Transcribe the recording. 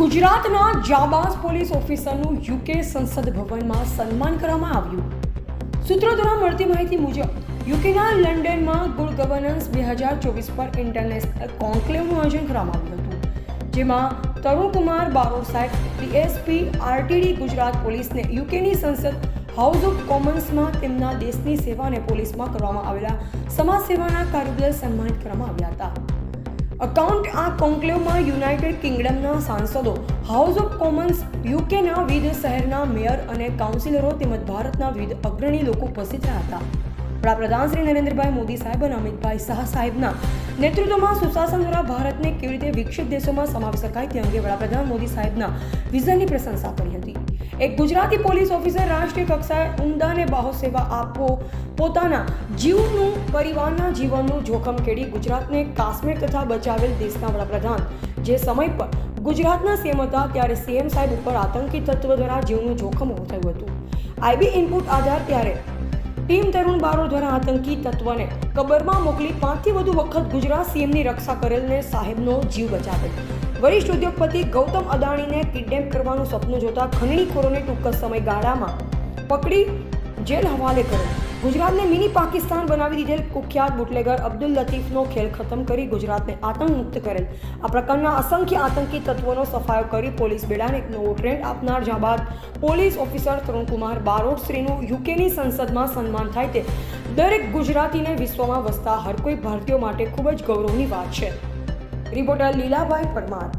ગુજરાતના જાબાઝ police ઓફિસરનું UK સંસદ ભવનમાં સન્માન કરવામાં આવ્યું. સૂત્રો દ્વારા મળતી માહિતી મુજબ, યુકેના લંડનમાં ગુડ ગવર્નન્સ બે હજાર ચોવીસ પર ઇન્ટરનેશનલ કોન્ક્લેવનું આયોજન કરવામાં આવ્યું હતું, જેમાં તરુણકુમાર બારોટ સાહેબ, ડીએસપી, આરટીડી ગુજરાત પોલીસને યુકેની સંસદ હાઉસ ઓફ કોમન્સમાં તેમના દેશની સેવા અને પોલીસમાં કરવામાં આવેલા સમાજ સેવાના કાર્ય બદલ સન્માનિત કરવામાં આવ્યા હતા. અકાઉન્ટ આ કોન્ક્લેવમાં યુનાઇટેડ કિંગડમના સાંસદો હાઉસ ઓફ કોમન્સ યુકેના વિવિધ શહેરના મેયર અને કાઉન્સિલરો તેમજ ભારતના વિવિધ અગ્રણી લોકો ઉપસ્થિત રહ્યા હતા. વડાપ્રધાન શ્રી નરેન્દ્રભાઈ મોદી સાહેબ અને અમિતભાઈ શાહ સાહેબના નેતૃત્વમાં સુશાસન દ્વારા ભારતને કેવી રીતે વિકસિત દેશોમાં સમાવી શકાય તે અંગે વડાપ્રધાન મોદી સાહેબના વિઝનની પ્રશંસા કરી હતી. એક ગુજરાતી પોલીસ ઓફિસર રાષ્ટ્રીય કક્ષાએ ઉમદાને બાહો સેવા આપવો, પોતાના જીવનું, પરિવારના જીવનનું જોખમ કેળી ગુજરાતને કાશ્મીર તથા બચાવેલ દેશના વડાપ્રધાન. જે સમય પર ગુજરાતના સીએમ હતા ત્યારે સીએમ સાહેબ ઉપર આતંકી તત્વ દ્વારા જીવનું જોખમ ઊભું થયું હતું. આઈબી ઇનપુટ આધાર ત્યારે ટીમ તરુણ બારો દ્વારા આતંકી તત્વને કબરમાં મોકલી પાંચથી વધુ વખત ગુજરાત સીએમની રક્ષા કરેલને સાહેબનો જીવ બચાવેલ વરિષ્ઠ ઉદ્યોગપતિ ગૌતમ અદાણીને કિડનેપ કરવાનું સપનું જોતા ખંડણીખોરોને ટૂંક સમયગાળામાં પકડી જેલ હવાલે કરેલ ગુજરાતને મિની પાકિસ્તાન બનાવી દીધેલ કુખ્યાત બુટલેગર અબ્દુલ લતીફનો ખેલ ખતમ કરી ગુજરાતને આતંક મુક્ત કરેલ. આ પ્રકારના અસંખ્ય આતંકી તત્વોનો સફાયો કરી પોલીસ બેડાને એક નવો ટ્રેન્ડ આપનાર જાબાદ પોલીસ ઓફિસર તરુણકુમાર બારોટ શ્રીનું યુકેની સંસદમાં સન્માન થાય તે દરેક ગુજરાતીને વિશ્વમાં વસતા હર કોઈ ભારતીયો માટે ખૂબ જ ગૌરવની વાત છે. રિપોર્ટર લીલાભાઈ પરમાર.